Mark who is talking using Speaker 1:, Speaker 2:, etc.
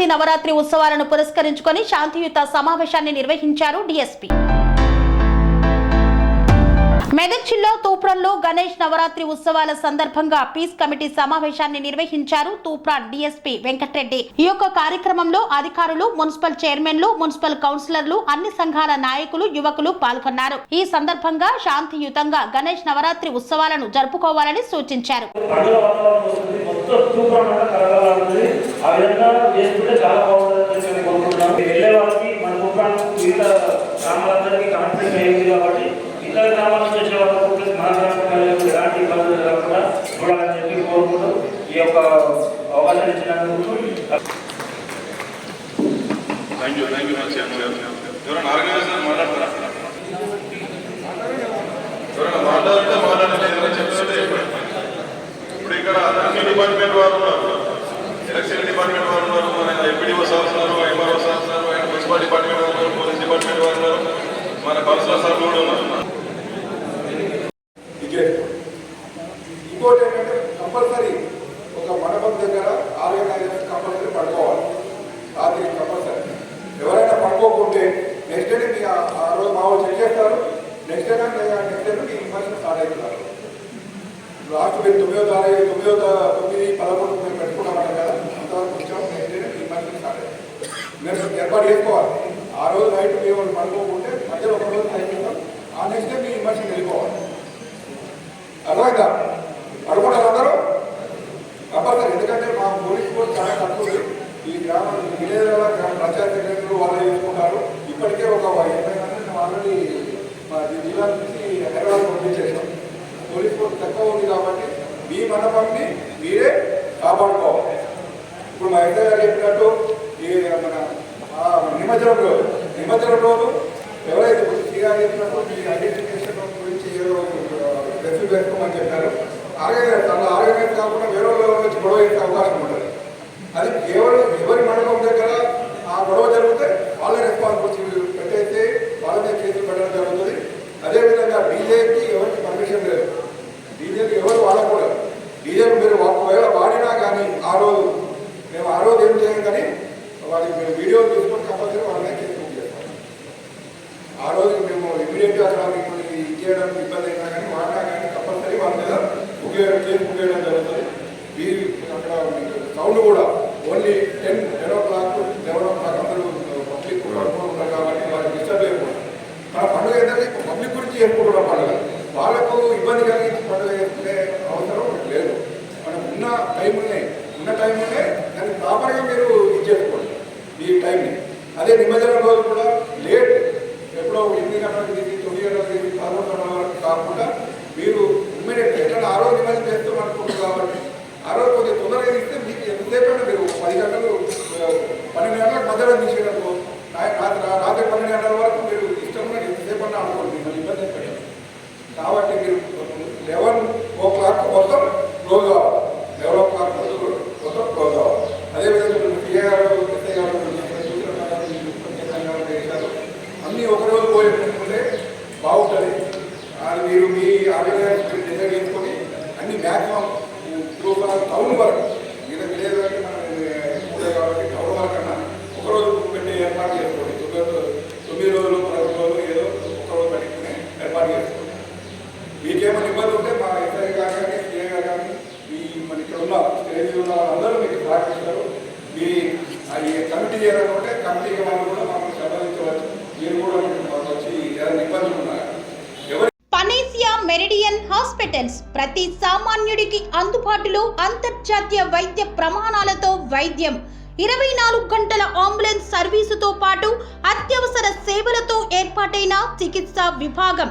Speaker 1: గణపతి నవరాత్రి ఉత్సవాలను పురస్కరించుకొని శాంతియుత సమావేశాన్ని నిర్వహించారు డీఎస్పీ. మెదక్ జిల్లా తూప్రాన్లో గణేష్ నవరాత్రి ఉత్సవాల సందర్భంగా పీస్ కమిటీ సమావేశాన్ని నిర్వహించారు తూప్రాన్ డీఎస్పీ వెంకటరెడ్డి. ఈ యొక్క కార్యక్రమంలో అధికారులు మున్సిపల్ చైర్మన్లు మున్సిపల్ కౌన్సిలర్లు అన్ని సంఘాల నాయకులు యువకులు పాల్గొన్నారు. ఈ సందర్భంగా శాంతియుతంగా గణేష్ నవరాత్రి ఉత్సవాలను జరుపుకోవాలని సూచించారు.
Speaker 2: ఎంతో తూపరంగా వస్తుంది ఆ విధంగా చేసుకుంటే చాలా బాగుంటుందని చెప్పి నేను కోరుకుంటున్నాను. వెళ్ళే వాళ్ళకి మన కుటుంబం మిగతా గ్రామాలందరికీ కనెక్టింగ్ అయింది కాబట్టి ఇతర గ్రామాల నుంచి వచ్చే వాళ్ళకు మన గ్రామం ఎలాంటి ఇబ్బందులు జరగకుండా చూడాలని చెప్పి కోరుకుంటూ ఈ యొక్క అవకాశాన్ని ఇచ్చినందుకు
Speaker 3: thank you thank you much ఎవరైనా ఆర్గనైజర్ మాట్లాడతారా? ఎవరైనా మాట్లాడితే మాట్లాడండి ఏదైనా చెప్తుంటే చెప్పండి ఇప్పుడు ఇక్కడ అన్ని డిపార్ట్మెంట్ వారు ఉన్నారు. ఎలక్షన్ డిపార్ట్మెంట్ వారు ఉన్నారు. మన ఎంపీడీఓ సార్ ఉన్నారు ఎంఆర్ఓ సార్ ఉన్నారు ఆయన మున్సిపల్ డిపార్ట్మెంట్ వారు ఉన్నారు పోలీస్ డిపార్ట్మెంట్ వారు ఉన్నారు మన కౌన్సిలర్ సార్ కూడా ఉన్నారు.
Speaker 4: ఇంకోటి ఏంటంటే కంపల్సరీ ఒక మండపం దగ్గర ఆర్గనైజర్ కంపల్సరీ పడుకోవాలి. రాత్రి కంపల్సరీ. ఎవరైనా పడుకోకుంటే నెక్స్ట్ డే మీ ఆ- ఆ రోజు మా వాళ్ళు చెక్ చేస్తారు. నెక్స్ట్ డే నెక్స్ట్ డే మీ ఇన్ఫర్మేషన్ స్టార్ట్ అవుతున్నారు లాస్ట్ మీరు తొమ్మిదో తారీఖు తొమ్మిదో తొమ్మిది పదకొండు మేము పెట్టుకున్నామంటాం కదా అంతవరకు వచ్చాము నెక్స్ట్ డే మీ ఇన్ఫర్మేషన్ మీరు ఏర్పాటు చేసుకోవాలి. ఆ రోజు నైట్ మేము పడుకోకుంటే మధ్యలో ఒక రోజు నైట్ ఆ నెక్స్ట్ డే మీ ఇన్ఫర్మేషన్ వెళ్ళిపోవాలి. అర్థమైందా? పడుకుంటారు అందరూ? కంపల్సరీ ఎందుకంటే మా పోలీస్ కూడా చాలా తక్కువ ఈ గ్రామ విలేజ్ల గ్రామ పంచాయతీ సెక్రటరీలు వాళ్ళు చేసుకుంటారు. ఇప్పటికే ఒక ఎనభై మంది ఆల్రెడీ మా జిల్లా నుంచి హైదరాబాద్ పంపించేసాం పోలీస్ ఫోర్స్ తక్కువ ఉంది కాబట్టి మీ మండపంని మీరే కాపాడుకోవాలి. ఇప్పుడు మా ఎస్ఐ గారు చెప్పినట్టు ఈ మన ఆ నిమజ్జనం రోజు నిమజ్జనం రోజు ఎవరైతే శ్రీగారు చెప్పినప్పుడు చెప్పినట్టు మీ ఐడెంటిఫికేషన్ గురించి ఏదో పెట్టుకోమని చెప్పారు. ఆరోగ్యం అలా ఆర్గనైజ్ కాకుండా వేరే వాళ్ళు వచ్చి గొడవ అవకాశం ఉంటుంది. అది కేవలం ఎవరి మండపం దగ్గర ఆ గొడవ జరిగితే వాళ్ళ రెస్పాన్సిబిలిటీ పెట్టేస్తే వాళ్ళ మీద కేసులు పెట్టడం జరుగుతుంది అదేవిధంగా డీజేకి ఎవరికి పర్మిషన్ లేదు డీజేకి ఎవరు వాడకూడదు డీజే మీరు ఒకవేళ వాడినా కానీ ఆ రోజు మేము ఆ రోజు ఏం చేయం కానీ వాడికి మేము వీడియో తీసుకొని కంపల్సరీ వాళ్ళని కేసు బుక్ చేస్తాం ఆ రోజు మేము ఇమీడియట్గా అక్కడ మీకు ఇచ్చేయడానికి ఇబ్బంది అయినా కానీ వాడినా కానీ కంపల్సరీ వాళ్ళ మీద బుక్ చేయడం జరుగుతుంది. వీరి అక్కడ మీకు సౌండ్ కూడా only ten ten o'clock eleven o'clock అందరూ uh, పబ్లిక్ ఉన్నారు కాబట్టి వాళ్ళకి డిస్టర్బ్ చేయకూడదు. తన పండుగ ఏంటంటే పబ్లిక్ గురించి చేసుకుంటున్న పండుగ. వాళ్ళకు ఇబ్బంది కలిగించి పండుగ చేసుకునే అవసరం లేదు. మనం ఉన్న టైంలోనే ఉన్న టైంలోనే దాన్ని ప్రాపర్గా మీరు ఇచ్చేసుకోండి ఈ టైంని అదే నిమజ్జనం రోజు కూడా లేట్ ఎప్పుడో ఎనిమిది గంటలకు దిగి తొమ్మిది గంటలకు దిగి పదకొండు గంటల వరకు కాకుండా మీరు ఇమ్మీడియట్ ఎట్లా ఆ రోజు నిమజ్జనం చేస్తాం అనుకుంటున్నారు కాబట్టి ఆ రోజు కొద్దిగా తొందరగా ఇస్తే మీకు మీరు. పది గంటలు పన్నెండు గంటలకు మధ్యలో తీసేటప్పుడు రాత్రి రాత్రి పన్నెండు గంటల వరకు మీరు ఇష్టంగా ఉన్నట్టు ఎంతసేపు అన్నా అనుకోండి మిమ్మల్ని ఇబ్బంది పెట్టండి కాబట్టి మీరు లెవెన్ ఓ క్లాక్ మొత్తం క్లోజ్ అవ్వాలి లెవెన్ ఓ క్లాక్ మొత్తం క్లోజ్ అవ్వాలి అదేవిధంగా ఇప్పుడు పిఏ గారు ఎస్ఐ గారు చేశారు? అన్నీ ఒకరోజు పోయి పెట్టుకుంటే బాగుంటుంది. అది మీరు మీ ఆర్గనైజేషన్ డిసైడ్ చేసుకొని అన్ని మ్యాక్సిమం గ్రూప్ టౌన్ వరకు మీద విలేజ్ అంటే మనం మూడే కాబట్టి టౌన్ వరకు అన్నా ఒక రోజు పెట్టే ఏర్పాటు చేసుకోండి తొమ్మిది రోజులు- తొమ్మిది రోజులు పదకొండు రోజులు ఏదో ఒక రోజు పెట్టుకుని ఏర్పాటు చేసుకోండి మీకేమైనా ఇబ్బంది ఉంటే మా ఎస్ఐ గారు కానీ సిఐ గారు కానీ మీ మన ఇక్కడ ఉన్న వాళ్ళందరూ మీకు సహకరిస్తారు మీ ఈ కమిటీ చేయాలనుకుంటే కమిటీ వాళ్ళు కూడా మాకు సంబంధించవచ్చు. మీరు కూడా వచ్చి ఏదైనా ఇబ్బందులు ఉన్నారు
Speaker 1: పనేసియా మెరిడియన్ హాస్పిటల్స్ ప్రతి సామాన్యుడికి అందుబాటులో అంతర్జాతీయ వైద్య ప్రమాణాలతో వైద్యం. ఇరవై నాలుగు గంటల అంబులెన్స్ సర్వీసుతో పాటు అత్యవసర సేవలతో ఏర్పాటైన చికిత్సా విభాగం.